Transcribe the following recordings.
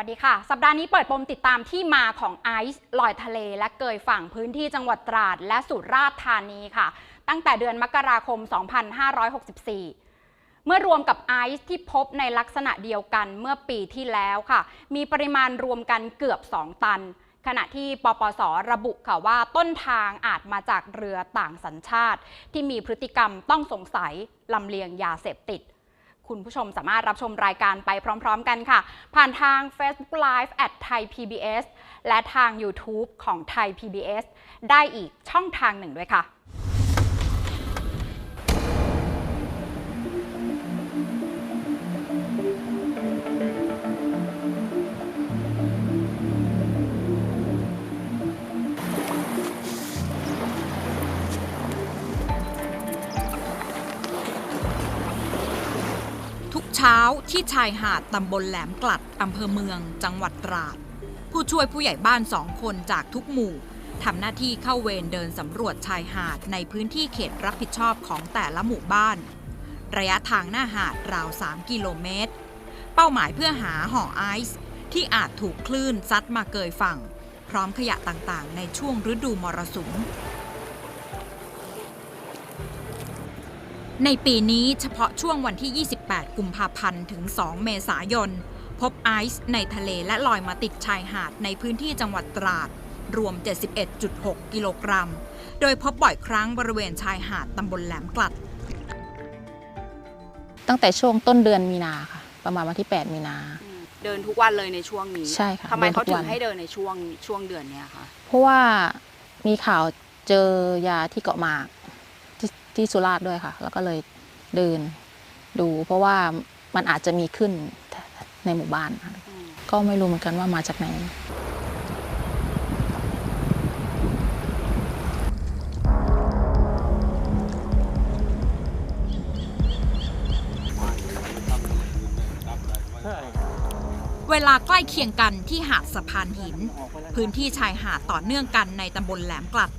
สวัสดีค่ะ สัปดาห์นี้เปิดปมติดตามที่มาของไอซ์ลอยทะเล และเกยฝั่งพื้นที่จังหวัดตราด และสุราษฎร์ธานีค่ะ ตั้งแต่เดือนมกราคม 2564เมื่อรวมกับไอซ์ที่พบในลักษณะเดียวกันเมื่อปีที่แล้วค่ะ มีปริมาณรวมกันเกือบ 2 ตัน ขณะที่ปปสระบุค่ะว่าต้นทางอาจมาจากเรือต่างสัญชาติ ที่มีพฤติกรรมต้องสงสัยลำเลียงยาเสพติด คุณผู้ชมสามารถรับชมรายการไปพร้อมๆกันค่ะ ผ่านทาง Facebook Live at Thai PBS และทาง YouTube ของ Thai PBS ได้อีกช่องทางหนึ่งด้วยค่ะ เช้าที่ชายหาดตำบลแหลมกลัดอำเภอเมือง จังหวัดตราด ผู้ช่วยผู้ใหญ่บ้านสองคนจากทุกหมู่ทำหน้าที่เข้าเวรเดินสำรวจชายหาดในพื้นที่เขตรับผิดชอบของแต่ละหมู่บ้าน ระยะทางหน้าหาดราว 3 กิโลเมตร เป้าหมายเพื่อหาห่อไอซ์ที่อาจถูกคลื่นซัดมาเกยฝั่ง พร้อมขยะต่างๆ ในช่วงฤดูมรสุม ในปีนี้เฉพาะช่วงวันที่ 28 กุมภาพันธ์ ถึง 2 เมษายน พบไอซ์ในทะเลและลอยมาติดชายหาดในพื้นที่จังหวัดตราด รวม 71.6 กิโลกรัม โดยพบบ่อยครั้งบริเวณชายหาดตำบลแหลมกลัด ตั้งแต่ช่วงต้นเดือนมีนาค่ะ ประมาณวันที่ 8 มีนา เดินทุกวันเลยในช่วงนี้ใช่ค่ะทำไมเดินทุเขากถึวังนให้เดินในช่วงช่วงเดือนเนี้ยคะเพราะว่ามีข่าวเจอยาที่เกาะหมาก ที่สุราษฎร์ด้วยค่ะ แล้วก็เลยเดินดู เพราะว่ามันอาจจะมีขึ้นในหมู่บ้าน ก็ไม่รู้เหมือนกันว่ามาจากไหนเวลาใกล้เคียงกันที่หาดสะพานหิน พื้นที่ชายหาดต่อเนื่องกันในตำบลแหลมกลัด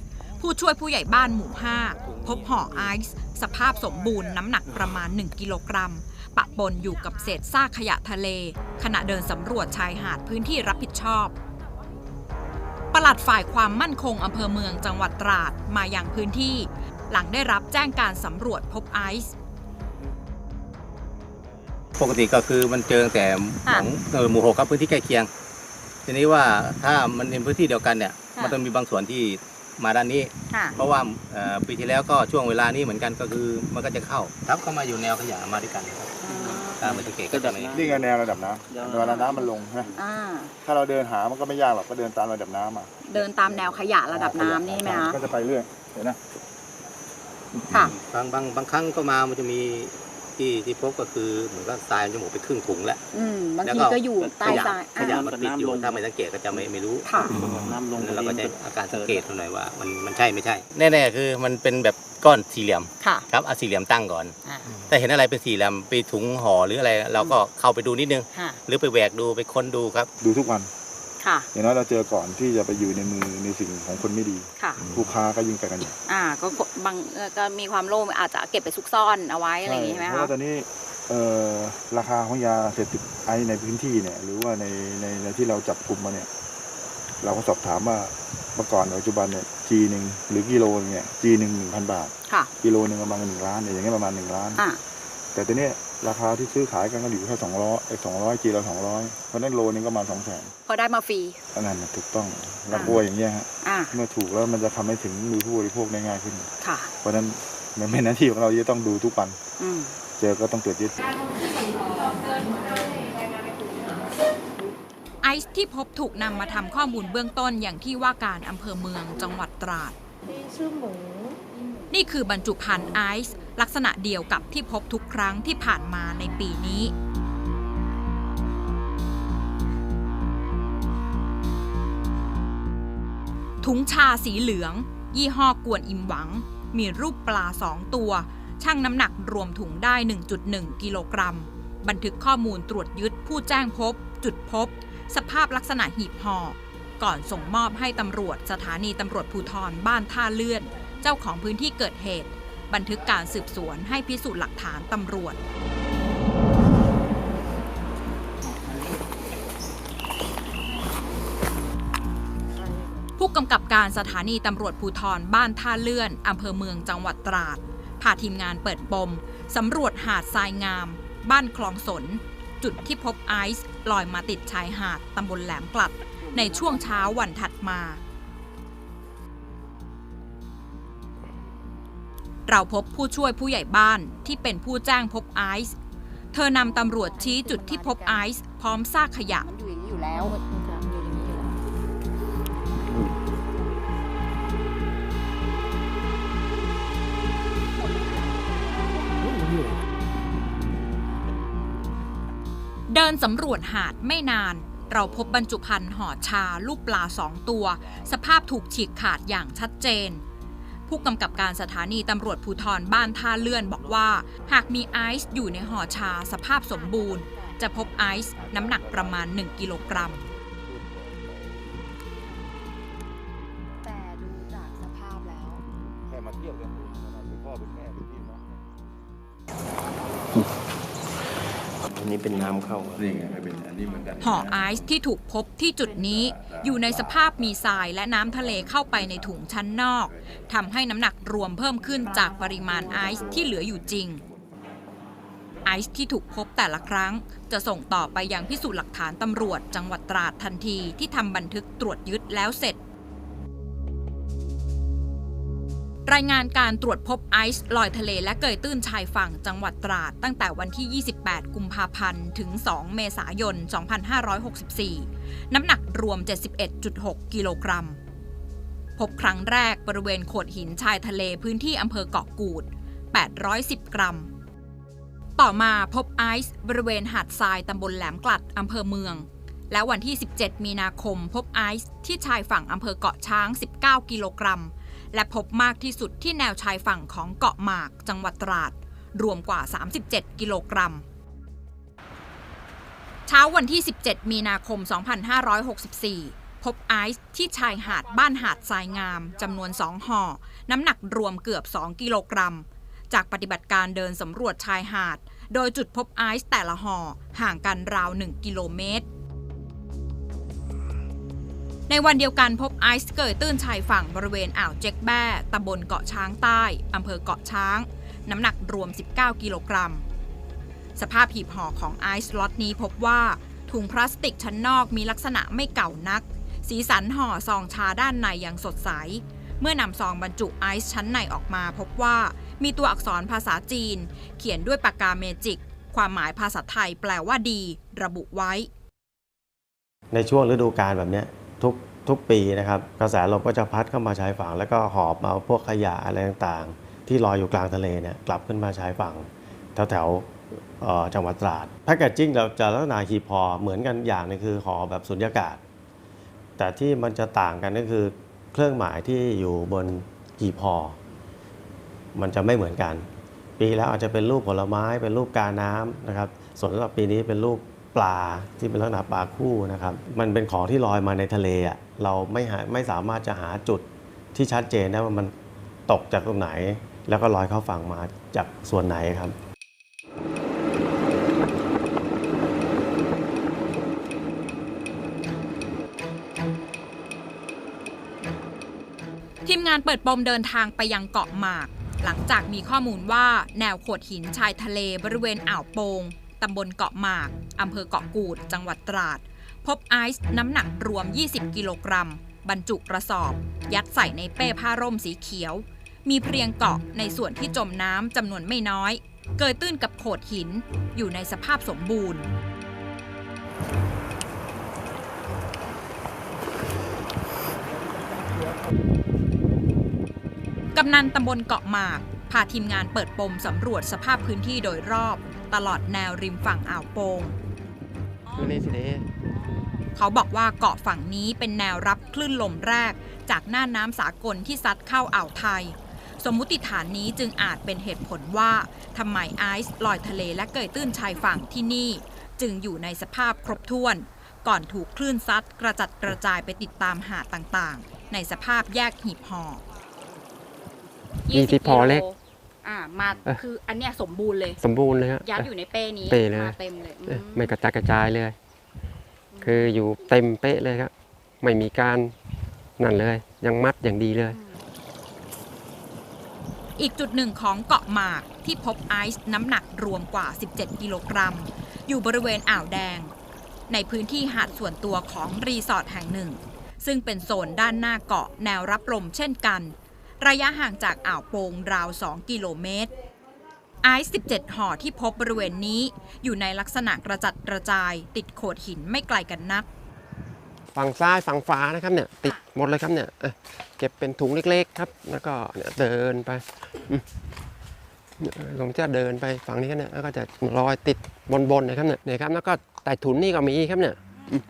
ผู้ช่วยผู้ใหญ่บ้านหมู่ 5 พบห่อไอซ์สภาพสมบูรณ์น้ำหนักประมาณ 1 กิโลกรัม ปะปนอยู่กับเศษซากขยะทะเล ขณะเดินสำรวจชายหาดพื้นที่รับผิดชอบปลัดฝ่ายความมั่นคงอำเภอเมืองจังหวัดตราดมาอย่างพื้นที่ หลังได้รับแจ้งการสำรวจพบไอซ์ปกติก็คือมันเจอตั้งแต่หค่ะนองเออหมู่หกครับพื้นที่ใกล้เคียง ทีนี้ว่าถ้ามันเป็นพื้นที่เดียวกันเนี่ยค่ะมันต้องมีบางส่วนที่ มาด้านนี้ ค่ะ เพราะว่าเอ่อปีที่แล้วก็ช่วงเวลานี้เหมือนกันก็คือมันก็จะเข้าทับเข้ามาอยู่แนวขยะมาด้วยกันครับถ้ามันสังเกตก็จะไม่นี่ไงแนวระดับน้ำเวลาน้ำมันลงนะอ่า ถ้าเราเดินหามันก็ไม่ยากหรอกก็เดินตามระดับน้ำอะเดินตามแนวขยะระดับน้ำนี่ไหมคะก็จะไปเรื่อยเห็นนะค่ะ บางบางบางครั้งก็มามันจะมี ที่ที่พบก็คือเหมือนกับทรายมันจะหมดไปครึ่งถุงแล้ว อืมบางแล้วทีก็อยู่ใต้ขยะทรายขยะอ่ามันปิดอยู่ถ้าไม่สังเกตก็จะไม่ไม่รู้ค่ะ น้ำลง แล้วเราก็จะอาการสังเกตหน่อยว่า มันมันใช่ไม่ใช่ แน่ๆคือมันเป็นแบบก้อนสี่เหลี่ยมค่ะครับเอาสี่เหลี่ยมตั้งก่อน อ่าถ้าเห็นอะไรเป็นสี่เหลี่ยมไปถุงห่อหรืออะไร เราก็เข้าไปดูนิดนึง ค่ะ หรือไปแหวกดูไปค้นดูครับ ดูทุกวัน ค่ะ อย่างน้อยเราเจอก่อนที่จะไปอยู่ในมือในสิ่งของคนไม่ดีค่ะ ผู้ค้าก็ยิ่งไปกันใหญ่อ่าก็บางเอ่อก็มีความโลภอาจจะเก็บไปซุกซ่อนเอาไว้อะไรอย่างงี้ใช่ไหมเพราะคะว่าตอนนี้เอ่อราคาของยาเสพติดไอซ์ในพื้นที่เนี่ย หรือว่าในในในที่เราจับกลุ่มมาเนี่ย เราก็สอบถามว่าเมื่อก่อนปัจจุบันเนี่ยจีหนึ่งหรือกิโลนึงเนี่ยจีหนึ่งหนึ่งพันบาท ค่ะ กิโลหนึ่งประมาณหนึ่งล้านเนี่ยอย่างเงี้ยประมาณหนึ่งล้าน อ่าแต่ตัวเนี้ย ราคาที่ซื้อขายกันก็อยู่แค่สองร้อยสองร้อยกิโลสองร้อยเพราะฉะนั้นโลนึงก็ประมาณสองแสนพอได้มาฟรีอันนั้นน่ะถูกต้องเรากลัวอย่างเงี้ยฮะอ่าเมื่อถูกแล้วมันจะทำให้ถึงมือผู้บริโภคได้ง่ายขึ้น ค่ะ เพราะฉะนั้นมันเป็นหน้าที่ของเราที่จะต้องดูทุกวันอืมเจอก็ต้องตรวจยึดไอซ์ที่พบถูกนำมาทำข้อมูลเบื้องต้นอย่างที่ว่าการอำเภอเมืองจังหวัดตราด นี่คือบรรจุภัณฑ์ไอซ์ ลักษณะเดียวกับที่พบทุกครั้งที่ผ่านมาในปีนี้ ถุงชาสีเหลือง ยี่ห้อกวนอิมหวัง มีรูปปลาสองตัว ชั่งน้ำหนักรวมถุงได้ 1.1 กิโลกรัม บันทึกข้อมูลตรวจยึดผู้แจ้งพบ จุดพบ สภาพลักษณะหีบห่อก่อนส่งมอบให้ตำรวจสถานีตำรวจภูธรบ้านท่าเลื่อน เจ้าของพื้นที่เกิดเหตุ บันทึกการสืบสวนให้พิสูจน์หลักฐานตำรวจ ผู้กำกับการสถานีตำรวจภูทรบ้านท่าเลื่อนอำเภอเมืองจังหวัดตราดพาทีมงานเปิดปมสำรวจหาดทรายงาม บ้านคลองสน จุดที่พบไอซ์ลอยมาติดชายหาดตำบลแหลมกลัด ในช่วงเช้าวันถัดมา เราพบผู้ช่วยผู้ใหญ่บ้านที่เป็นผู้แจ้งพบไอซ์ เธอนำตำรวจชี้จุดที่พบไอซ์พร้อมซากขยะ มันอยู่อย่างนี้อยู่แล้ว เดินสำรวจหาดไม่นาน เราพบบรรจุภัณฑ์ห่อชาลูกปลาสองตัว สภาพถูกฉีกขาดอย่างชัดเจน ผู้กำกับการสถานีตำรวจภูธรบ้านท่าเลื่อนบอกว่า หากมีไอซ์อยู่ในห่อชาสภาพสมบูรณ์ จะพบไอซ์น้ำหนักประมาณ 1 กิโลกรัม นนี้เป็นน้ำเข้าอะนี่ไงเป็นอันนี้เหมือนกันห่อไอซ์ที่ถูกพบที่จุดนี้อยู่ในสภาพมีทรายและน้ำทะเลเข้าไปในถุงชั้นนอกทำให้น้ำหนักรวมเพิ่มขึ้นจากปริมาณไอซ์ที่เหลืออยู่จริง ไอซ์ที่ถูกพบแต่ละครั้ง จะส่งต่อไปยังพิสูจน์หลักฐานตำรวจจังหวัดตราดทันทีที่ทำบันทึกตรวจยึดแล้วเสร็จ รายงานการตรวจพบไอซ์ลอยทะเลและเกยตื้นชายฝั่งจังหวัดตราด ตั้งแต่วันที่ 28 กุมภาพันธ์ ถึง 2 เมษายน 2564 น้ำหนักรวม 71.6 กิโลกรัม พบครั้งแรกบริเวณโขดหินชายทะเลพื้นที่อำเภอเกาะกูด 810 กรัม ต่อมาพบไอซ์บริเวณหาดทรายตำบลแหลมกลัดอำเภอเมือง และวันที่ 17 มีนาคมพบไอซ์ที่ชายฝั่งอำเภอเกาะช้าง 19 กิโลกรัม และพบมากที่สุดที่แนวชายฝั่งของเกาะหมากจังหวัดตราด รวมกว่า 37 กิโลกรัม เช้าวันที่ 17 มีนาคม 2564 พบไอซ์ที่ชายหาดบ้านหาดทรายงามจำนวน2ห่อ น้ำหนักรวมเกือบ 2 กิโลกรัม จากปฏิบัติการเดินสำรวจชายหาด โดยจุดพบไอซ์แต่ละห่อห่างกันราว 1 กิโลเมตร ในวันเดียวกันพบไอซ์เกิดตื้นชายฝั่งบริเวณอ่าวเจ็กแบ้ตำบลเกาะช้างใต้ อำเภอเกาะช้าง น้ำหนักรวม 19 กิโลกรัม สภาพหีบห่อของไอซ์ล็อตนี้พบว่าถุงพลาสติกชั้นนอกมีลักษณะไม่เก่านัก สีสันห่อซองชาด้านในยังสดใส เมื่อนำซองบรรจุไอซ์ชั้นในออกมาพบว่ามีตัวอักษรภาษาจีน เขียนด้วยปากกาเมจิก ความหมายภาษาไทยแปลว่าดี ระบุไว้ ในช่วงฤดูกาลแบบนี้ ทุกทุกปีนะครับกระแสลมก็จะพัดเข้ามาชายฝั่ง แล้วก็หอบเอาพวกขยะอะไรต่างๆ ที่ลอยอยู่กลางทะเลเนี่ยกลับขึ้นมาชายฝั่งแถวแถวๆจังหวัดตราดแพคเกจจิ้งเราจะลักษณะหีบห่อเหมือนกันอย่างนึงคือห่อแบบสุญญากาศ แต่ที่มันจะต่างกันก็คือเครื่องหมายที่อยู่บนหีบห่อมันจะไม่เหมือนกัน ปีแล้วอาจจะเป็นรูปผลไม้เป็นรูปกาน้ำนะครับ ส่วนสำหรับปีนี้เป็นรูป ปลาที่เป็นลักษณะปลาคู่นะครับ มันเป็นของที่ลอยมาในทะเลอะเราไม่หาไม่สามารถจะหาจุดที่ชัดเจนได้ว่ามันตกจากตรงไหน แล้วก็ลอยเข้าฝั่งมาจากส่วนไหนครับทีมงานเปิดปมเดินทางไปยังเกาะหมาก หลังจากมีข้อมูลว่าแนวโขดหินชายทะเลบริเวณอ่าวโปง ตำบลเกาะหมาก อำเภอเกาะกูด จังหวัดตราด พบไอซ์น้ำหนักรวม 20 กิโลกรัม บรรจุกระสอบ ยัดใส่ในเป้ผ้าร่มสีเขียว มีเพียงเกาะในส่วนที่จมน้ำจำนวนไม่น้อย เกยตื้นกับโขดหิน อยู่ในสภาพสมบูรณ์กำนันตำบลเกาะหมาก พาทีมงานเปิดปมสำรวจสภาพพื้นที่โดยรอบ ตลอดแนวริมฝั่งอ่าวโปงเขาบอกว่าเกาะฝั่งนี้เป็นแนวรับคลื่นลมแรก จากหน้าน้ำสากลที่ซัดเข้าอ่าวไทย สมมุติฐานนี้จึงอาจเป็นเหตุผลว่าทำไมไอซ์ลอยทะเลและเกยตื้นชายฝั่งที่นี่ จึงอยู่ในสภาพครบถ้วน ก่อนถูกคลื่นซัดกระจัดกระจายไปติดตามหาดต่างๆ ในสภาพแยกหีบห่อยี่สิบพอเล็ก อ่ามาเออคืออันเนี้ยสมบูรณ์เลย สมบูรณ์เลยฮะยัดอยู่ในเป้นี้เป้เลยมาเต็มเลยอืเอ้ยมไม่กระจัดกระจายเลย คืออยู่เต็มเป๊ะเลยครับ ไม่มีการนั่นเลย ยังมัดอย่างดีเลย อีกจุดหนึ่งของเกาะหมากที่พบไอซ์น้ำหนักรวมกว่า 17 กิโลกรัม อยู่บริเวณอ่าวแดง ในพื้นที่หาดส่วนตัวของรีสอร์ทแห่งหนึ่ง ซึ่งเป็นโซนด้านหน้าเกาะแนวรับลมเช่นกัน ระยะห่างจากอ่าวโปงราว 2 กิโลเมตร ไอซ์17 ห่อที่พบบริเวณนี้ อยู่ในลักษณะกระจัดกระจาย ติดโขดหินไม่ไกลกันนัก ฝั่งซ้ายฝั่งฝานะครับเนี่ย ติดหมดเลยครับเนี่ยเอ้ยเก็บเป็นถุงเล็กๆ ครับ แล้วก็เนี่ยเดินไปอืมเนี่ยผมจะเดินไปฝั่งนี้ครับเนี่ยแล้วก็จะลอยติดบนๆนะครับเนี่ยเนี่ยครับ แล้วก็ใต้ถุนนี่ก็มีครับเนี่ยอืม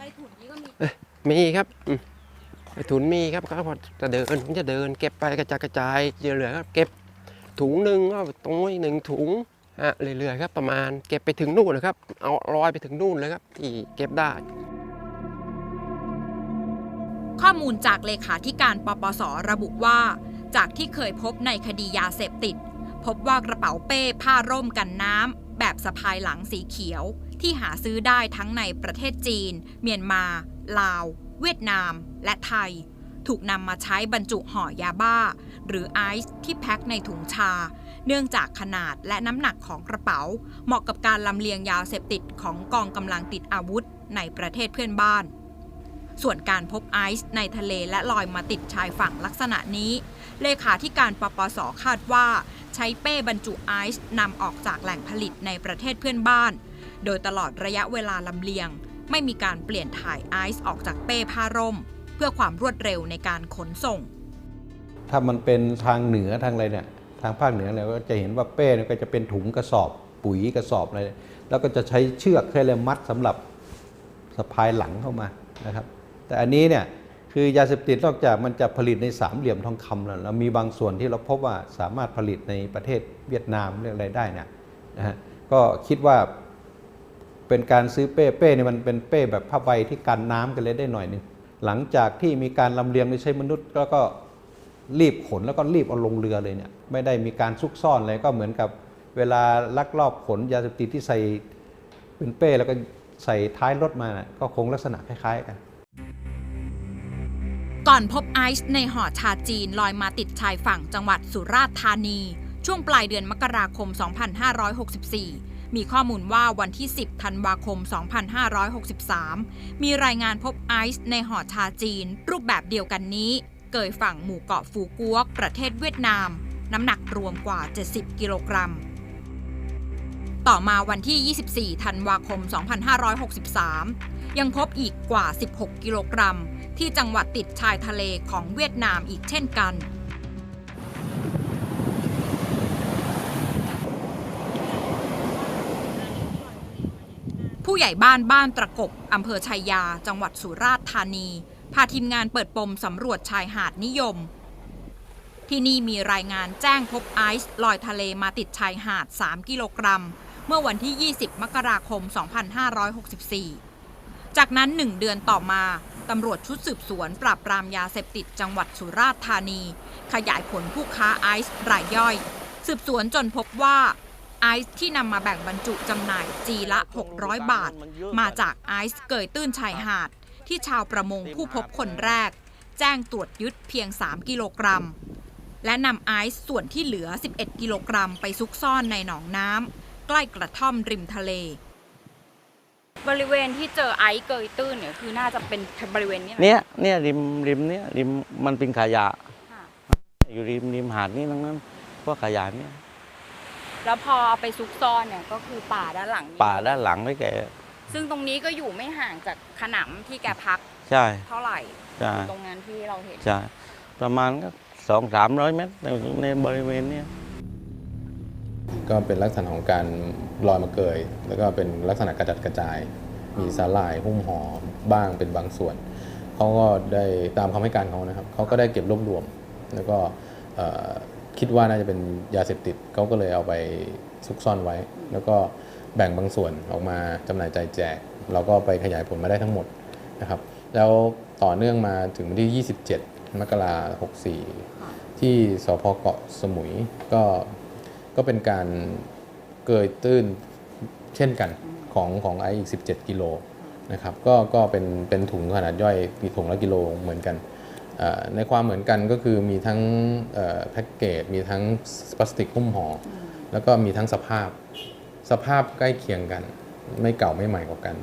เอ้ยมีครับอืมใต้ ถุนมีครับก็พอจะเดินจะเดิน เก็บไปกระจายกระจายเหลือครับเก็บถุงหนึ่งก็ตรงนี้หนึ่งถุงฮะเรื่อยๆครับประมาณเก็บไปถึงนู่นนะครับ เอาลอยไปถึงนู่นเลยครับที่เก็บได้ ข้อมูลจากเลขาธิการปปสระบุว่า จากที่เคยพบในคดียาเสพติด พบว่ากระเป๋าเป้ผ้าร่มกันน้ำแบบสะพายหลังสีเขียว ที่หาซื้อได้ทั้งในประเทศจีน เมียนมา ลาว เวียดนาม และไทย ถูกนำมาใช้บรรจุห่อยาบ้า หรือไอซ์ที่แพ็คในถุงชา เนื่องจากขนาดและน้ำหนักของกระเป๋า เหมาะกับการลำเลียงยาเสพติดของกองกำลังติดอาวุธในประเทศเพื่อนบ้าน ส่วนการพบไอซ์ในทะเลและลอยมาติดชายฝั่งลักษณะนี้ เลขาธิการปปสคาดว่า ใช้เป้บรรจุไอซ์นำออกจากแหล่งผลิตในประเทศเพื่อนบ้าน โดยตลอดระยะเวลาลำเลียง ไม่มีการเปลี่ยนถ่ายไอซ์ออกจากเป้ผ้าร่ม เพื่อความรวดเร็วในการขนส่ง ถ้ามันเป็นทางเหนือทางอะไรเนี่ยทางภาคเหนือเราก็จะเห็นว่าเป้เนี่ยก็จะเป็นถุงกระสอบปุ๋ยกระสอบอะไรแล้วก็จะใช้เชือกใช้อะไรมัดสำหรับสะพายหลังเข้ามานะครับ แต่อันนี้เนี่ยคือยาเสพติดนอกจากมันจะผลิตในสามเหลี่ยมทองคำแล้วเรามีบางส่วนที่เราพบว่าสามารถผลิตในประเทศเวียดนามเรื่องอะไรได้เนี่ยนะฮะก็คิดว่า เป็นการซื้อเป้เป้เนี่ยมันเป็นเป้แบบผ้าใบที่กันน้ำกันเลยได้หน่อยนึงหลังจากที่มีการลำเลียงโดยใช้มนุษย์แล้วก็รีบขนแล้วก็รีบเอาลงเรือเลยเนี่ยไม่ได้มีการซุกซ่อนอะไรก็เหมือนกับเวลาลักลอบขนยาเสพติดที่ใส่เป็นเป้แล้วก็ใส่ท้ายรถมาน่ะก็คงลักษณะคล้าย ๆ กัน ก่อนพบไอซ์ในห่อชาจีนลอยมาติดชายฝั่งจังหวัดสุราษฎร์ธานี ช่วงปลายเดือนมกราคม 2564 มีข้อมูลว่าวันที่ 10 ธันวาคม 2563 มีรายงานพบไอซ์ในห่อชาจีน รูปแบบเดียวกันนี้ เกยฝั่งหมู่เกาะฟูกัวกประเทศเวียดนาม น้ำหนักรวมกว่า 70 กิโลกรัม ต่อมาวันที่ 24 ธันวาคม 2563 ยังพบอีกกว่า 16 กิโลกรัม ที่จังหวัดติดชายทะเลของเวียดนามอีกเช่นกัน ผู้ใหญ่บ้านบ้านตะกบอำเภอชัยยา จังหวัดสุราษฎร์ธานี พาทีมงานเปิดปมสำรวจชายหาดนิยม ที่นี่มีรายงานแจ้งพบไอซ์ลอยทะเลมาติดชายหาด 3 กิโลกรัม เมื่อวันที่ 20 มกราคม 2564 จากนั้น 1 เดือนต่อมาตำรวจชุดสืบสวนปราบปรามยาเสพติดจังหวัดสุราษฎร์ธานี ขยายผลผู้ค้าไอซ์รายย่อย สืบสวนจนพบว่า ไอซ์ที่นำมาแบ่งบรรจุจำหน่ายจีละ 600 บาท มาจากไอซ์เกยตื้นชายหาด ที่ชาวประมงผู้พบคนแรก แจ้งตรวจยึดเพียง 3 กิโลกรัม และนำไอซ์ส่วนที่เหลือ 11 กิโลกรัมไปซุกซ่อนในหนองน้ำใกล้กระท่อมริมทะเล บริเวณที่เจอไอซ์เกยตื้นเนี่ยคือน่าจะเป็นบริเวณนี้ไหมเนี้ยเนี่ยริมริมเนี้ยริมมันเป็นขยะค่ะอยู่ริมริมหาดนี่ทั้งนั้นพวกขยะเนี่ย แล้วพอเอาไปซุกซ่อนเนี่ยก็คือป่าด้านหลังนี้ป่าด้านหลังไม่แก่ซึ่งตรงนี้ก็อยู่ไม่ห่างจากขนำที่แกพักใช่เท่าไหร่ใช่ตรงนั้นที่เราเห็นใช่ประมาณก็สองสามร้อยเมตรในในบริเวณเนี้ยก็เป็นลักษณะของการลอยมาเกย แล้วก็เป็นลักษณะกระจัดกระจาย มีสาหร่ายหุ้มห่อบ้างเป็นบางส่วนเขาก็ได้ตามคำให้การเขานะครับเขาก็ได้เก็บรวบรวม แล้วก็เอ่อ คิดว่าน่าจะเป็นยาเสพติดเขาก็เลยเอาไปซุกซ่อนไว้ แล้วก็แบ่งบางส่วนออกมาจำหน่ายจ่ายแจก เราก็ไปขยายผลมาได้ทั้งหมดนะครับ แล้วต่อเนื่องมาถึงวันที่ 27 มกราคม64 ที่สพเกาะสมุยก็ก็เป็นการเกยตื้นเช่นกันของของไออีก 17 กิโลนะครับก็ก็เป็นเป็นถุงขนาดย่อยกี่ถุงละกิโลเหมือนกัน ในความเหมือนกันก็คือมีทั้งเอ่อแพ็กเกจมีทั้งพลาสติกหุ้มห่ออแล้วก็มีทั้งสภาพ สภาพใกล้เคียงกัน ไม่เก่าไม่ใหม่กว่ากัน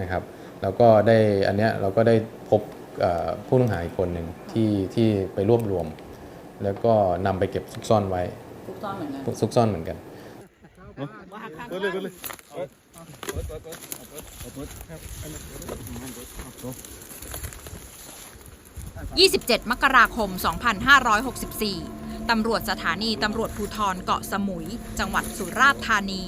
นะครับ แล้วก็ได้อันเนี้ยเราก็ได้พบเอ่อผู้ต้องหาอีกคนหนึ่งที่ที่ไปรวบรวม แล้วก็นำไปเก็บซุกซ่อนไว้ซุกซ่อนเหมือนกันซุกซ่อนเหมือนกัน 27 มกราคม 2564 ตำรวจสถานีตำรวจภูธรเกาะสมุย จังหวัดสุราษฎร์ธานี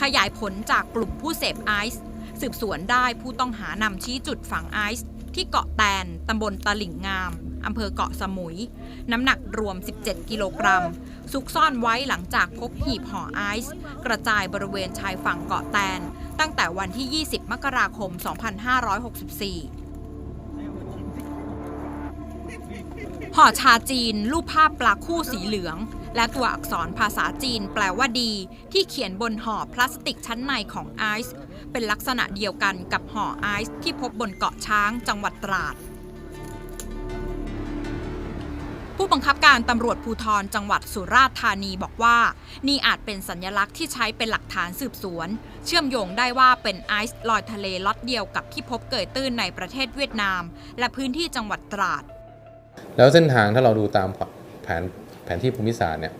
ขยายผลจากกลุ่มผู้เสพไอซ์สืบสวนได้ผู้ต้องหานำชี้จุดฝังไอซ์ที่เกาะแตน ตำบลตลิ่งงาม อำเภอเกาะสมุย น้ำหนักรวม 17 กิโลกรัม ซุกซ่อนไว้หลังจากพบหีบห่อไอซ์กระจายบริเวณชายฝั่งเกาะแตน ตั้งแต่วันที่ 20 มกราคม 2564 ห่อชาจีน รูปภาพปลาคู่สีเหลือง และตัวอักษรภาษาจีนแปลว่าดี ที่เขียนบนห่อพลาสติกชั้นในของไอซ์เป็นลักษณะเดียวกันกับห่อไอซ์ที่พบบนเกาะช้างจังหวัดตราด ผู้บังคับการตำรวจภูธรจังหวัดสุราษฎร์ธานีบอกว่า นี่อาจเป็นสัญลักษณ์ที่ใช้เป็นหลักฐานสืบสวน เชื่อมโยงได้ว่าเป็นไอซ์ลอยทะเลล็อตเดียวกับที่พบเกิดตื้นในประเทศเวียดนาม และพื้นที่จังหวัดตราด แล้วเส้นทางถ้าเราดูตามแผนแผนที่ภูมิศาสตร์เนี่ย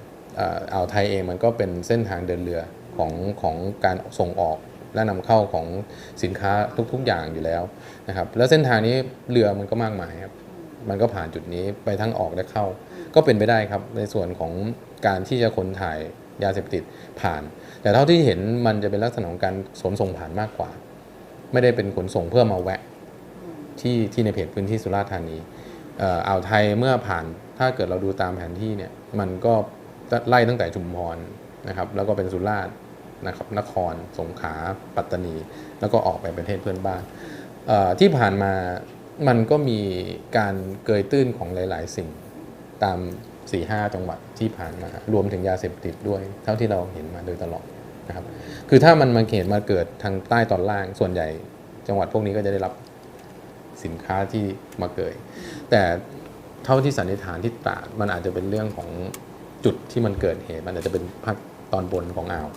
อ่าวไทยเองมันก็เป็นเส้นทางเดินเรือของของการส่งออกและนำเข้าของสินค้าทุก ๆ อย่างอยู่แล้วนะครับ แล้วเส้นทางนี้เรือมันก็มากมายครับ มันก็ผ่านจุดนี้ไปทั้งออกและเข้า ก็เป็นไปได้ครับในส่วนของการที่จะขนถ่ายยาเสพติดผ่าน แต่เท่าที่เห็นมันจะเป็นลักษณะของการขนส่งผ่านมากกว่า ไม่ได้เป็นขนส่งเพื่อมาแวะที่ที่ในเพจพื้นที่สุราษฎร์ธานี อ่าวไทยเมื่อผ่านถ้าเกิดเราดูตามแผนที่เนี่ยมันก็ไล่ตั้งแต่ชุมพรนะครับแล้วก็เป็นสุราษฎร์นะครับนครสงขลาปัตตานี แล้วก็ออกไปประเทศเพื่อนบ้านที่ผ่านมามันก็มีการเกยตื้นของหลาย ๆ สิ่งตาม 4-5 จังหวัดที่ผ่านมารวมถึงยาเสพติดด้วย เท่าที่เราเห็นมาโดยตลอดนะครับคือถ้ามันมาเกิดมาเกิดทางใต้ตอนล่างส่วนใหญ่ จังหวัดพวกนี้ก็จะได้รับ สินค้าที่มาเกยแต่เท่าที่สันนิษฐานที่ตราดมันอาจจะเป็นเรื่องของจุดที่มันเกิดเหตุ มันอาจจะเป็นภาคตอนบนของอ่าว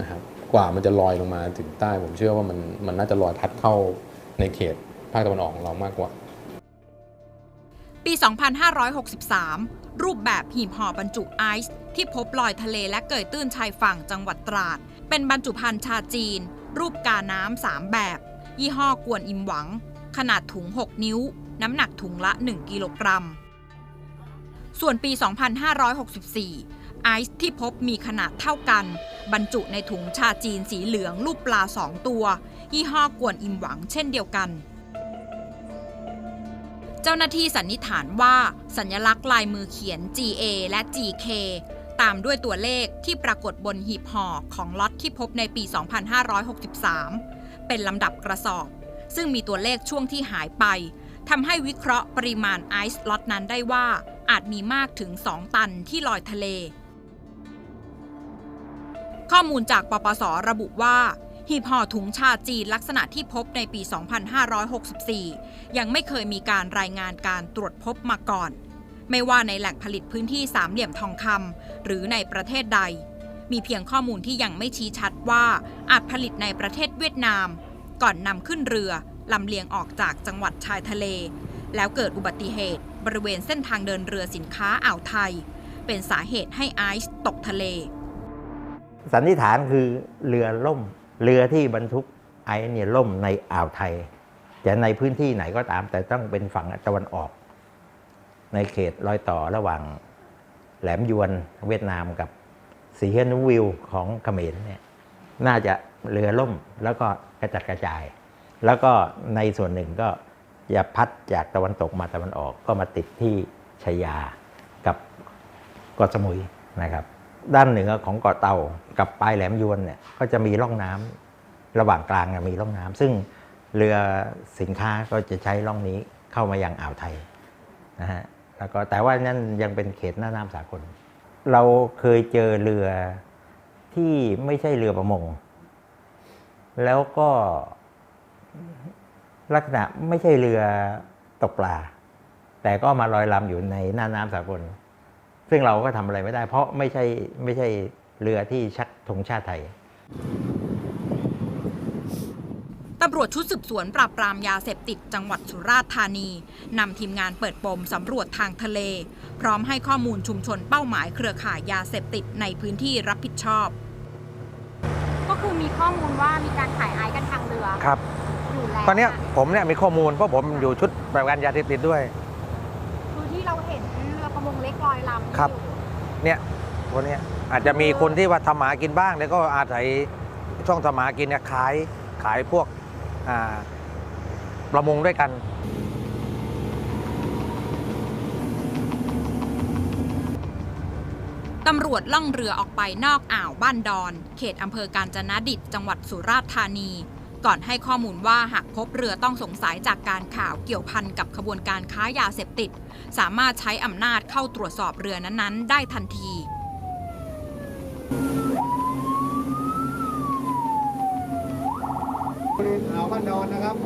นะครับกว่ามันจะลอยลงมาถึงใต้ ผมเชื่อว่ามันมันน่าจะลอยพัดเข้าในเขตภาคตะวันออกของเรามากกว่า ปี 2563 รูปแบบหีบห่อบรรจุไอซ์ที่พบลอยทะเลและเกิดตื้นชายฝั่งจังหวัดตราด เป็นบรรจุภัณฑ์ชาจีน รูปกาน้ำสามแบบ ยี่ห้อกวนอิมหวัง ขนาดถุง 6 นิ้ว น้ำหนักถุงละ 1 กิโลกรัม ส่วนปี 2564 ไอซ์ที่พบมีขนาดเท่ากัน บรรจุในถุงชาจีนสีเหลืองรูปปลา 2 ตัว ยี่ห้อกวนอิมหวังเช่นเดียวกัน เจ้าหน้าที่สันนิษฐานว่าสัญลักษณ์ลายมือเขียน GA และ GK ตามด้วยตัวเลขที่ปรากฏบนหีบห่อของล็อตที่พบในปี 2563 เป็นลำดับกระสอบ ซึ่งมีตัวเลขช่วงที่หายไปทำให้วิเคราะห์ปริมาณไอซ์ล็อตนั้นได้ว่า อาจมีมากถึง 2 ตันที่ลอยทะเล ข้อมูลจากปปสระบุว่า หีบห่อถุงชาจีนลักษณะที่พบในปี 2564 ยังไม่เคยมีการรายงานการตรวจพบมาก่อน ไม่ว่าในแหล่งผลิตพื้นที่สามเหลี่ยมทองคำหรือในประเทศใด มีเพียงข้อมูลที่ยังไม่ชี้ชัดว่าอาจผลิตในประเทศเวียดนาม ก่อนนำขึ้นเรือลำเลียงออกจากจังหวัดชายทะเล แล้วเกิดอุบัติเหตุ บริเวณเส้นทางเดินเรือสินค้าอ่าวไทย เป็นสาเหตุให้ไอซ์ตกทะเล สันนิษฐานคือเรือล่ม เรือที่บรรทุกไอซ์เนี่ยล่มในอ่าวไทยจะในพื้นที่ไหนก็ตาม แต่ต้องเป็นฝั่งตะวันออก ในเขตรอยต่อระหว่างแหลมยวนเวียดนามกับสีเฮนุวิวของเขมรเนี่ยน่าจะ เรือล่มแล้วก็กระจัดกระจาย แล้วก็ในส่วนหนึ่งก็อย่าพัดจากตะวันตกมาตะวันออกก็มาติดที่ชายากับเกาะสมุยนะครับ ด้านเหนือของเกาะเต่ากับปลายแหลมยวนเนี่ยก็จะมีร่องน้ำระหว่างกลางมีร่องน้ำซึ่งเรือสินค้าก็จะใช้ร่องนี้เข้ามายังอ่าวไทยนะฮะแล้วก็แต่ว่านั่นยังเป็นเขตหน้าน้ำสากล เราเคยเจอเรือที่ไม่ใช่เรือประมง แล้วก็ลักษณะไม่ใช่เรือตกปลา แต่ก็มาลอยลำอยู่ในหน้าน้ำสากล ซึ่งเราก็ทำอะไรไม่ได้ เพราะไม่ใช่ไม่ใช่เรือที่ชักธงชาติไทยตำรวจชุดสืบสวนปราบปรามยาเสพติดจังหวัดสุราษฎร์ธานี นำทีมงานเปิดปมสำรวจทางทะเล พร้อมให้ข้อมูลชุมชนเป้าหมายเครือข่ายยาเสพติดในพื้นที่รับผิดชอบ มีข้อมูลว่ามีการขายไอซ์กันทางเรือครับ อยู่แล้วตอนเนี้ยผมเนี่ยมีข้อมูลเพราะผมอยู่ชุดปราบปรามยาเสพติดด้วย คือที่เราเห็นเรือประมงเล็กลอยลำครับเนี่ยวันเนี้ยอาจจะมีคนที่ว่าทำหมากินบ้าง แล้วก็อาศัยช่องทำหมากินเนี่ยขายขายพวกอ่าประมงด้วยกัน ตำรวจล่องเรือออกไปนอกอ่าวบ้านดอน เขตอำเภอกาญจนดิตจังหวัดสุราษฎร์ธานี ก่อนให้ข้อมูลว่าหากพบเรือต้องสงสัยจากการข่าวเกี่ยวพันกับขบวนการค้ายาเสพติด สามารถใช้อำนาจเข้าตรวจสอบเรือนั้นๆ ได้ทันทีบริเวณอ่าวบ้านดอนนะครับ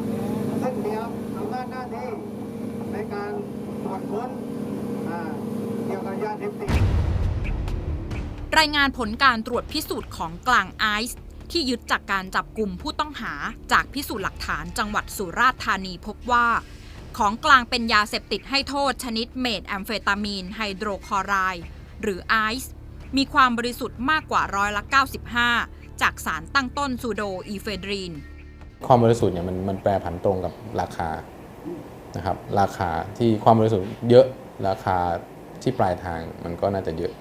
ซึ่งมีอำนาจหน้าที่ในการตรวจค้นเกี่ยวกับยาเสพติด รายงานผลการตรวจพิสูจน์ของกลางไอซ์ที่ยึดจากการจับกลุ่มผู้ต้องหาจากพิสูจน์หลักฐานจังหวัดสุราษฎร์ธานีพบว่า ของกลางเป็นยาเสพติดให้โทษชนิดเมทแอมเฟตามีนไฮโดรคอไรด์หรือไอซ์มีความบริสุทธิ์มากกว่าร้อยละ 95 จากสารตั้งต้นซูโดอีเฟดรีน ความบริสุทธิ์เนี่ยมันมันแปรผันตรงกับราคานะครับราคาที่ความบริสุทธิ์เยอะราคาที่ปลายทางมันก็น่าจะเยอะ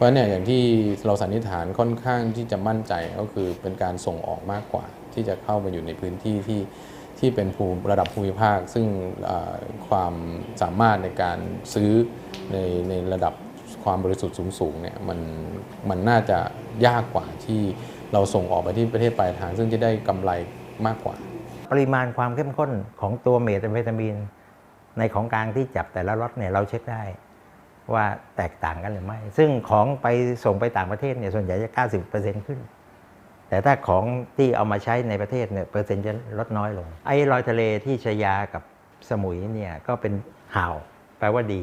ราะเนี่ยอย่างที่เราสันนิษฐานค่อนข้างที่จะมั่นใจก็คือเป็นการส่งออกมากกว่า ที่จะเข้าไปอยู่ในพื้นที่ที่ที่เป็นภูมิระดับภูมิภาค ซึ่งความสามารถในการซื้อในในระดับความบริสุทธิ์สูงๆเนี่ยมันมันน่าจะยากกว่าที่เราส่งออกไปที่ประเทศปลายทาง ซึ่งจะได้กำไรมากกว่า ปริมาณความเข้มข้นของตัวเมทแอมเฟตามีนในของกลางที่จับแต่ละล็อตเนี่ยเราเช็คได้ ว่าแตกต่างกันหรือไม่ ซึ่งของไปส่งไปต่างประเทศเนี่ยส่วนใหญ่จะ 90%ขึ้น แต่ถ้าของที่เอามาใช้ในประเทศเนี่ยเปอร์เซ็นต์จะลดน้อยลง ไอ้ลอยทะเลที่ชยากับสมุยเนี่ยก็เป็นห่าวแปลว่าดี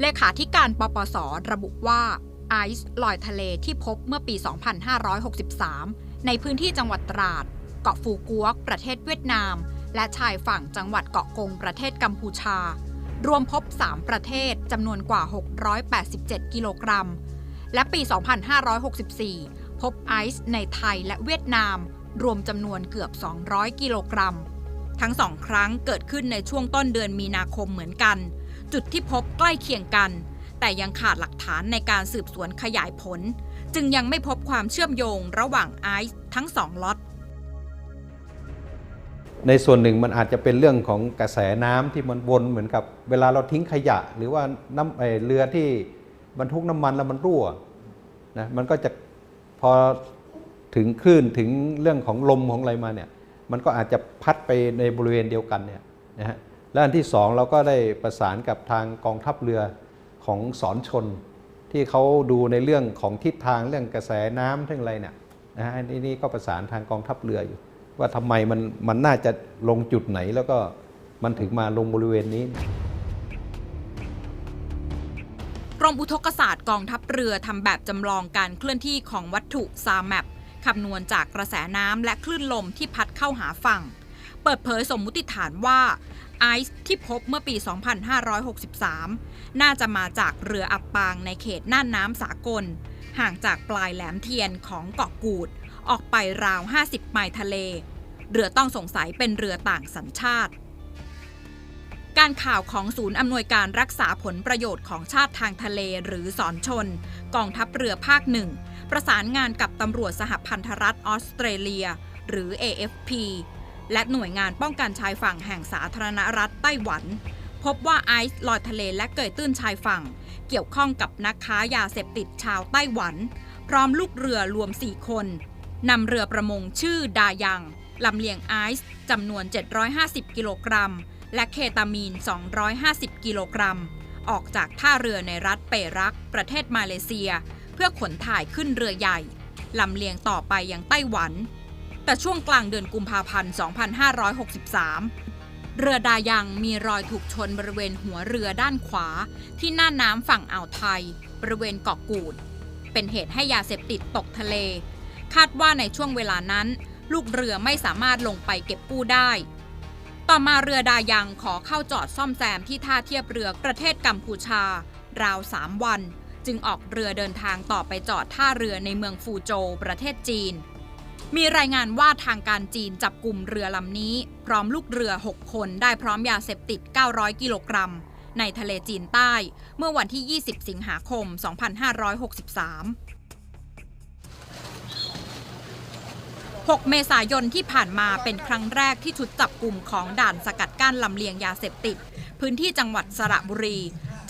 เลขาธิการปปสระบุว่าไอซ์ลอยทะเลที่พบเมื่อปี 2563 ในพื้นที่จังหวัดตราด เกาะฟูกัวกประเทศเวียดนาม และชายฝั่งจังหวัดเกาะกงประเทศกัมพูชา รวมพบ 3 ประเทศจำนวนกว่า 687 กิโลกรัม และปี 2564 พบไอซ์ในไทยและเวียดนาม รวมจำนวนเกือบ 200 กิโลกรัม ทั้งสองครั้งเกิดขึ้นในช่วงต้นเดือนมีนาคมเหมือนกัน จุดที่พบใกล้เคียงกัน แต่ยังขาดหลักฐานในการสืบสวนขยายผล จึงยังไม่พบความเชื่อมโยงระหว่างไอซ์ทั้งสองล็อต ในส่วนหนึ่งมันอาจจะเป็นเรื่องของกระแสน้ำที่มันวนเหมือนกับ เวลาเราทิ้งขยะ หรือว่าน้ำเเรือที่บรรทุกน้ำมันแล้วมันรั่วนะมันก็จะพอถึงคลื่นถึงเรื่องของลมของอะไรมาเนี่ยมันก็อาจจะพัดไปในบริเวณเดียวกันเนี่ยนะฮะและอันที่สองเราก็ได้ประสานกับทางกองทัพเรือของสอนชน ที่เขาดูในเรื่องของทิศทางเรื่องกระแสน้ำทั้งอะไรเนี่ยนะฮะอันนี้นี่ก็ประสานทางกองทัพเรืออยู่ ว่าทำไมมันมันน่าจะลงจุดไหนแล้วก็มันถึงมาลงบริเวณนี้ กรมอุทกศาสตร์กองทัพเรือทำแบบจำลองการเคลื่อนที่ของวัตถุซาแมปคำนวณจากกระแสน้ำและคลื่นลมที่พัดเข้าหาฝั่ง เปิดเผยสมมุติฐานว่าไอซ์ที่พบเมื่อปี 2563 น่าจะมาจากเรืออับปางในเขตน่านน้ำสากล ห่างจากปลายแหลมเทียนของเกาะกูด ออกไปราว 50 ไมล์ทะเล เรือต้องสงสัยเป็นเรือต่างสัญชาติ การข่าวของศูนย์อำนวยการรักษาผลประโยชน์ของชาติทางทะเลหรือสอนชน กองทัพเรือภาคหนึ่ง ประสานงานกับตำรวจสหพันธรัฐออสเตรเลีย หรือ AFP และหน่วยงานป้องกันชายฝั่งแห่งสาธารณรัฐไต้หวัน พบว่าไอซ์ลอยทะเลและเกยตื้นชายฝั่ง เกี่ยวข้องกับนักค้ายาเสพติดชาวไต้หวัน พร้อมลูกเรือรวม 4 คนนำเรือประมงชื่อดายัง ลำเลียงไอซ์จำนวน 750 กิโลกรัม และเคตามีน 250 กิโลกรัม ออกจากท่าเรือในรัฐเปรัก ประเทศมาเลเซีย เพื่อขนถ่ายขึ้นเรือใหญ่ลำเลียงต่อไปยังไต้หวัน แต่ช่วงกลางเดือนกุมภาพันธ์ 2563 เรือดายังมีรอยถูกชนบริเวณหัวเรือด้านขวา ที่หน้าน้ำฝั่งอ่าวไทย บริเวณเกาะกูด เป็นเหตุให้ยาเสพติดตกทะเล คาดว่าในช่วงเวลานั้น ลูกเรือไม่สามารถลงไปเก็บกู้ได้ ต่อมาเรือดายังขอเข้าจอดซ่อมแซมที่ท่าเทียบเรือประเทศกัมพูชา ราว3วัน จึงออกเรือเดินทางต่อไปจอดท่าเรือในเมืองฟูโจวประเทศจีน มีรายงานว่าทางการจีนจับกลุ่มเรือลำนี้ พร้อมลูกเรือ 6 คนได้พร้อมยาเสพติด 900 กิโลกรัมในทะเลจีนใต้เมื่อวันที่ 20 สิงหาคม 2563 6 เมษายนที่ผ่านมาเป็นครั้งแรกที่ชุดจับกลุ่มของด่านสกัดกั้นลำเลียงยาเสพติด พื้นที่จังหวัดสระบุรี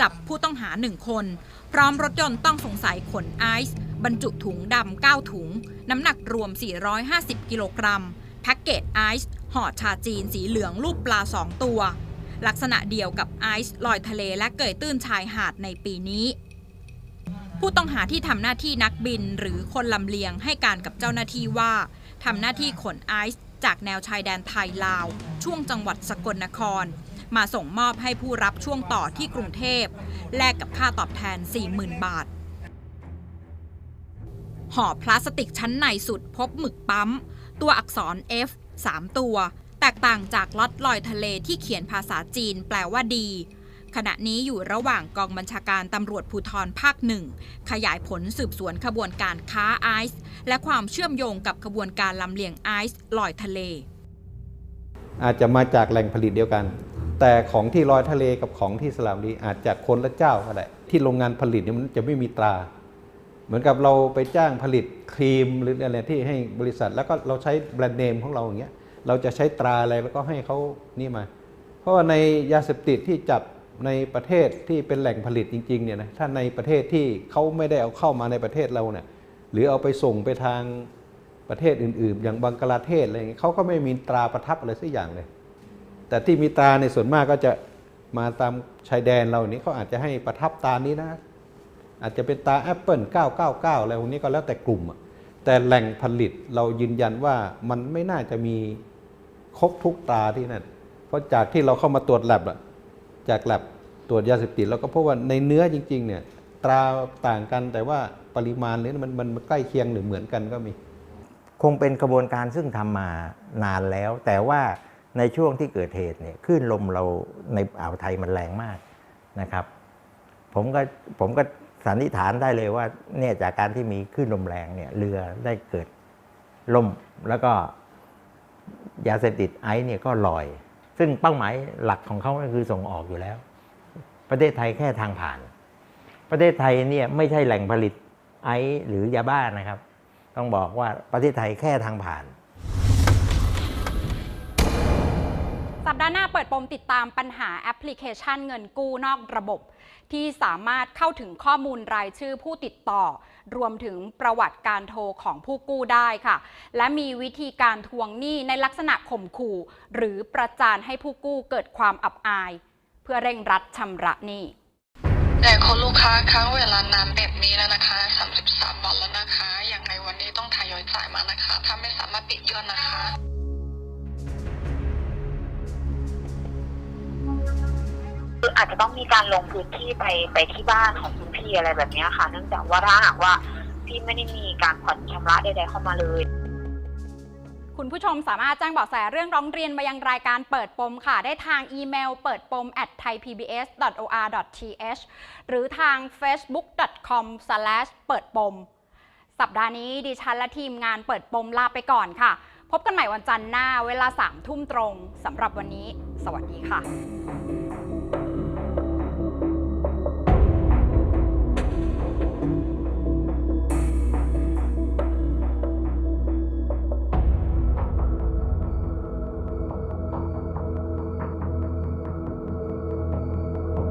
จับผู้ต้องหาหนึ่งคน พร้อมรถยนต์ต้องสงสัยขนไอซ์บรรจุถุงดำ 9 ถุง น้ำหนักรวม 450 กิโลกรัม แพ็กเกจไอซ์ห่อชาจีนสีเหลืองรูปปลา 2 ตัว ลักษณะเดียวกับไอซ์ลอยทะเลและเกยตื้นชายหาดในปีนี้ผู้ต้องหาที่ทำหน้าที่นักบินหรือคนลำเลียงให้การกับเจ้าหน้าที่ว่า ทำหน้าที่ขนไอซ์จากแนวชายแดนไทยลาว ช่วงจังหวัดสกลนคร มาส่งมอบให้ผู้รับช่วงต่อที่กรุงเทพ แลกกับค่าตอบแทน 40,000 บาท ห่อพลาสติกชั้นในสุดพบหมึกปั๊ม ตัวอักษร F 3 ตัว แตกต่างจากล็อตลอยทะเลที่เขียนภาษาจีนแปลว่าดี ขณะนี้อยู่ระหว่างกองบัญชาการตำรวจภูธรภาคหนึ่งขยายผลสืบสวนขบวนการค้าไอซ์และความเชื่อมโยงกับขบวนการลำเลียงไอซ์ลอยทะเล อาจจะมาจากแหล่งผลิตเดียวกัน แต่ของที่ลอยทะเลกับของที่สระบุรีอาจจะคนละเจ้าก็ได้ที่โรงงานผลิตเนี่ยมันจะไม่มีตรา เหมือนกับเราไปจ้างผลิตครีมหรืออะไรที่ให้บริษัท แล้วก็เราใช้แบรนด์เนมของเราอย่างเงี้ยเราจะใช้ตราอะไรแล้วก็ให้เขานี่มา เพราะว่าในยาเสพติดที่จับ ในประเทศที่เป็นแหล่งผลิตจริงๆเนี่ยนะถ้าในประเทศที่เขาไม่ได้เอาเข้ามาในประเทศเราเนี่ยหรือเอาไปส่งไปทางประเทศอื่น ๆ อย่างบังกลาเทศอะไรอย่างเงี้ยเขาก็ไม่มีตราประทับอะไรสักอย่างเลย แต่ที่มีตราในส่วนมากก็จะมาตามชายแดนเรานี้เขาอาจจะให้ประทับตานี้นะ อาจจะเป็นตาแอปเปิล999 อะไรพวกนี้ก็แล้วแต่กลุ่ม แต่แหล่งผลิตเรายืนยันว่ามันไม่น่าจะมีครบทุกตราที่นั่นเพราะจากที่เราเข้ามาตรวจแลบอะ จากแลบตรวจยาเสพติดเราก็พบว่าในเนื้อจริง ๆ เนี่ยตราต่างกันแต่ว่าปริมาณหรือมันมันใกล้เคียงหรือเหมือนกันก็มี คงเป็นกระบวนการซึ่งทำมานานแล้ว แต่ว่าในช่วงที่เกิดเหตุเนี่ยคลื่นลมเราในอ่าวไทยมันแรงมากนะครับ ผมก็ผมก็สันนิษฐานได้เลยว่าเนี่ยจากการที่มีคลื่นลมแรงเนี่ยเรือได้เกิดล่มแล้วก็ยาเสพติดไอซ์เนี่ยก็ลอย ซึ่งเป้าหมายหลักของเขาก็คือส่งออกอยู่แล้ว ประเทศไทยแค่ทางผ่าน ประเทศไทยเนี่ยไม่ใช่แหล่งผลิตไอซ์หรือยาบ้านะครับ ต้องบอกว่าประเทศไทยแค่ทางผ่าน สัปดาห์หน้าเปิดปมติดตามปัญหาแอปพลิเคชันเงินกู้นอกระบบ ที่สามารถเข้าถึงข้อมูลรายชื่อผู้ติดต่อ รวมถึงประวัติการโทรของผู้กู้ได้ค่ะ และมีวิธีการทวงหนี้ในลักษณะข่มขู่ หรือประจานให้ผู้กู้เกิดความอับอาย เพื่อเร่งรัดชำระหนี้แต่คุณลูกค้าค้างเวลานานแบบนี้แล้วนะคะ 33วันแล้วนะคะยังไงวันนี้ต้องทยอยจ่ายมานะคะ ถ้าไม่สามารถปิดยอดนะคะ อาจจะต้องมีการลงพื้นที่ไปไปที่บ้านของคุณพี่อะไรแบบนี้ค่ะ เนื่องจากว่าถ้าหากว่าพี่ไม่ได้มีการผ่อนชำระใดๆเข้ามาเลย คุณผู้ชมสามารถแจ้งเบาะแสเรื่องร้องเรียนมายังรายการเปิดปมค่ะ ได้ทางอีเมลเปิดปม at thaipbs.or.th หรือทาง facebook.com/ เปิดปม สัปดาห์นี้ดิฉันและทีมงานเปิดปมลาไปก่อนค่ะ พบกันใหม่วันจันทร์หน้าเวลา3ทุ่มตรงสำหรับวันนี้ สวัสดีค่ะ